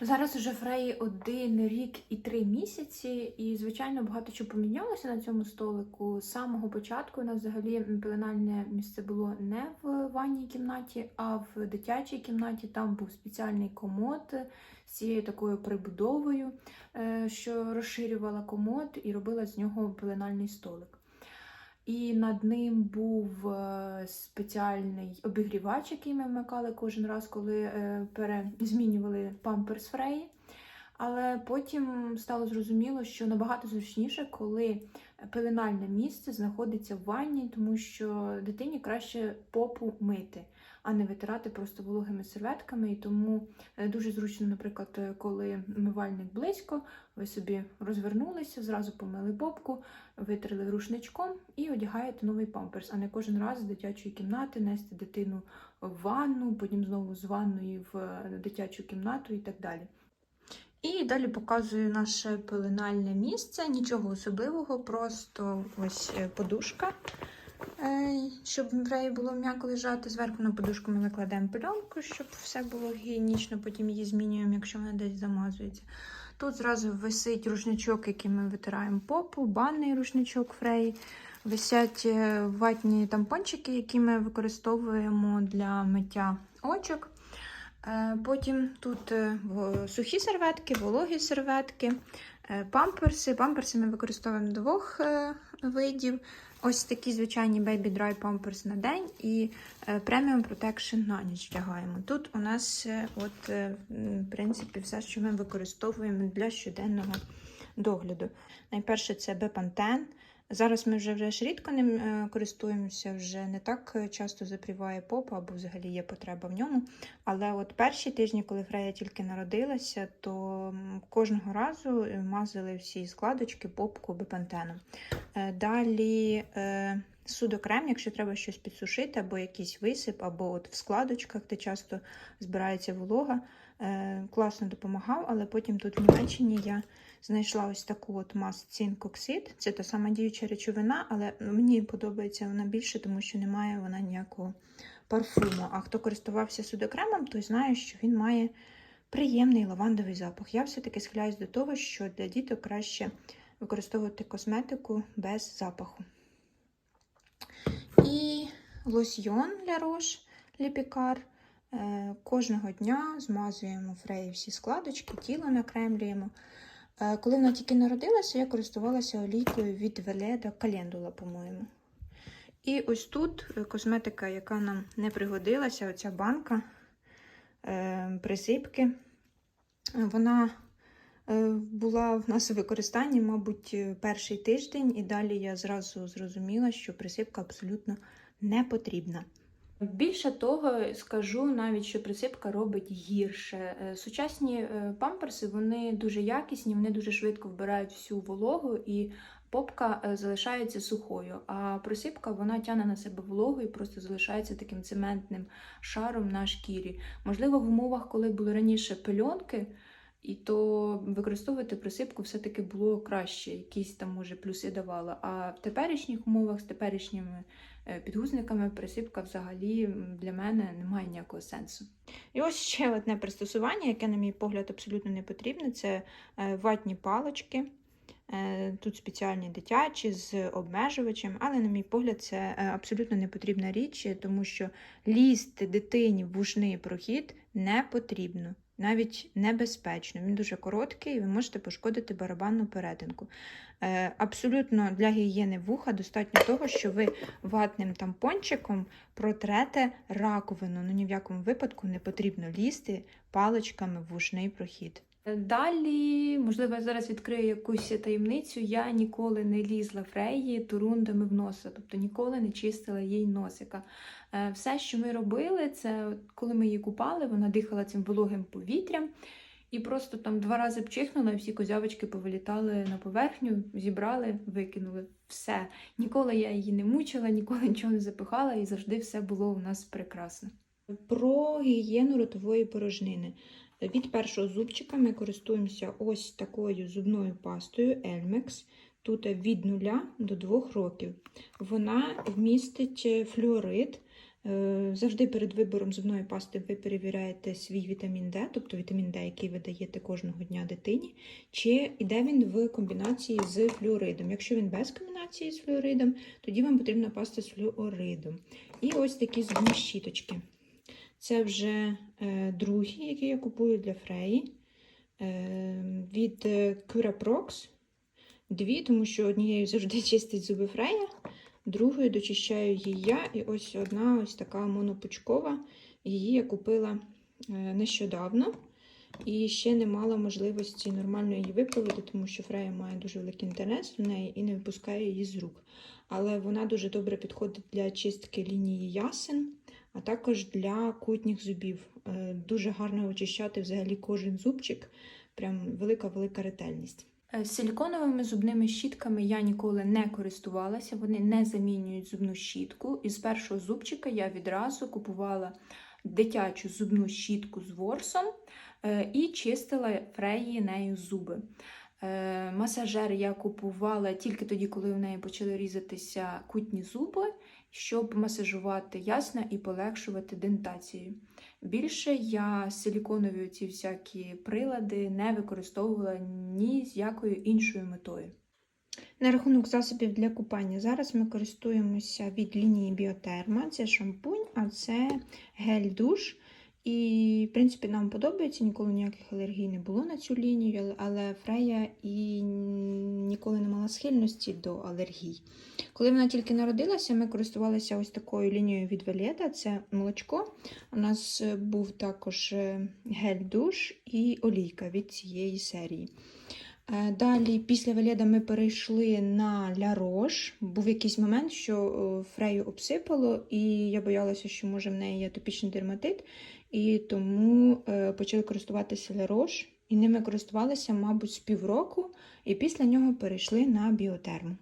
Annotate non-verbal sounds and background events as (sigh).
Зараз уже Фреї один рік і три місяці, і звичайно багато чого помінялося на цьому столику. З самого початку у нас взагалі пеленальне місце було не в ванній кімнаті, а в дитячій кімнаті. Там був спеціальний комод з цією такою прибудовою, е, що розширювала комод і робила з нього пеленальний столик. І над ним був е, спеціальний обігрівач, який ми вмикали кожен раз, коли е, перезмінювали памперс Фреї. Але потім стало зрозуміло, що набагато зручніше, коли пеленальне місце знаходиться в ванні, тому що дитині краще попу мити, а не витирати просто вологими серветками. І тому е, дуже зручно, наприклад, е, коли мивальник близько, ви собі розвернулися, зразу помили попку, витерли рушничком і одягаєте новий памперс, а не кожен раз з дитячої кімнати нести дитину в ванну, потім знову з ванної в е, дитячу кімнату і так далі. І далі показую наше пеленальне місце. Нічого особливого, просто ось е, подушка, е, щоб в Фреї було м'яко лежати. Зверху на подушку ми викладаємо пленку, щоб все було гігієнічно, потім її змінюємо, якщо вона десь замазується. Тут зразу висить рушничок, який ми витираємо попу, банний рушничок Фреї. Висять е, ватні тампончики, які ми використовуємо для миття очок. Е, Потім тут е, сухі серветки, вологі серветки, е, памперси. Памперси ми використовуємо двох видів. Ось такі звичайні Baby Dry памперс на день і Premium Protection на ніч вдягаємо. Тут у нас от, в принципі, все, що ми використовуємо для щоденного догляду. Найперше це Bepanthen. Зараз ми вже, вже рідко ним е, користуємося, вже не так е, часто запріває попа, або взагалі є потреба в ньому. Але от перші тижні, коли Фрея тільки народилася, то кожного разу е, мазали всі складочки попку бепантеном. Далі судокрем, якщо треба щось підсушити, або якийсь висип, або от в складочках, де часто збирається волога, е, класно допомагав, але потім тут в Німеччині я знайшла ось таку от мас цинкоксид. Це та сама діюча речовина, але мені подобається вона більше, тому що немає вона ніякого парфуму. А хто користувався судокремом, той знає, що він має приємний лавандовий запах. Я все-таки схиляюсь до того, що для діток краще використовувати косметику без запаху. І лосьйон для рош ліпікар. Е, Кожного дня змазуємо фреї всі складочки, тіло накремлюємо. Е, Коли вона тільки народилася, я користувалася олійкою від Веледа Календула, по-моєму. І ось тут е, косметика, яка нам не пригодилася, оця банка присипки. Вона була в нас у використанні, мабуть, е, перший тиждень, і далі я зразу зрозуміла, що присипка абсолютно не потрібна. Більше того, скажу навіть, що присипка робить гірше. Е, Сучасні е, памперси вони дуже якісні, вони дуже швидко вбирають всю вологу і попка е, залишається сухою. А присипка вона тягне на себе вологу і просто залишається таким цементним шаром на шкірі. Можливо, в умовах, коли були раніше пельонки, і то використовувати присипку все-таки було краще, якісь там, може, плюси давала. А в теперішніх умовах з теперішніми е, підгузниками присипка взагалі для мене не має ніякого сенсу. І ось ще одне пристосування, яке, на мій погляд, абсолютно не потрібне, це е, ватні палочки. Е, Тут спеціальні дитячі з обмежувачем, але, на мій погляд, це абсолютно не потрібна річ, тому що лізти дитині в вушний прохід не потрібно, навіть небезпечно. Він дуже короткий, і ви можете пошкодити барабанну перетинку. Е, Абсолютно для гігієни вуха достатньо того, що ви ватним тампончиком протрете раковину. Ну ні в якому випадку не потрібно лізти паличками в вушний прохід. Далі, можливо, я зараз відкрию якусь таємницю. Я ніколи не лізла фреї турундами в носа, тобто ніколи не чистила їй носика. Е, Все, що ми робили, це коли ми її купали, вона дихала цим вологим повітрям. І просто там два рази пчихнула, і всі козявочки повилітали на поверхню, зібрали, викинули. Все. Ніколи я її не мучила, ніколи нічого не запихала, і завжди все було у нас прекрасно. Про гігієну ротової порожнини. Від першого зубчика ми користуємося ось такою зубною пастою Elmex. Тут від 0 до 2 років. Вона вмістить флюорид, Е, Завжди перед вибором зубної пасти ви перевіряєте свій вітамін Д, тобто вітамін Д, який ви даєте кожного дня дитині, чи йде він в комбінації з флюоридом. Якщо він без комбінації з флюоридом, тоді вам потрібна паста з флюоридом. І ось такі зубні щіточки. Це вже е, другі, які я купую для Фреї. Е, від е, Curaprox. Дві, тому що однією завжди (laughs) чистить зуби Фрея, другою дочищаю її я. І ось одна ось така монопучкова. Її я купила е, нещодавно. І ще не мала можливості нормально її виправити, тому що Фрея має дуже великий інтерес до неї і не випускає її з рук. Але вона дуже добре підходить для чистки лінії ясен, а також для кутніх зубів. Е, Дуже гарно очищати взагалі кожен зубчик. Прям велика-велика ретельність. Е, Силіконовими зубними щітками я ніколи не користувалася, вони не замінюють зубну щітку. І з першого зубчика я відразу купувала дитячу зубну щітку з ворсом е, і чистила фреї нею зуби. Масажер я купувала тільки тоді, коли в неї почали різатися кутні зуби, щоб масажувати ясна і полегшувати дентацію. Більше я силіконові ці всякі прилади не використовувала ні з якою іншою метою. На рахунок засобів для купання. Зараз ми користуємося від лінії Біотерма. Це шампунь, а це гель-душ. І, в принципі, нам подобається, ніколи ніяких алергій не було на цю лінію, але- Фрея і ніколи не мала схильності до алергій. Коли вона тільки народилася, ми користувалися ось такою лінією від Валєта, це молочко. У нас був також е, гель-душ і олійка від цієї серії. Е, Далі, після Веледа ми перейшли на Ля Рош. Був якийсь момент, що е, Фрею обсипало, і я боялася, що може в неї є топічний дерматит, і тому е, почали користуватися Ля Рош. І ними користувалися, мабуть, з півроку, і після нього перейшли на біотерму.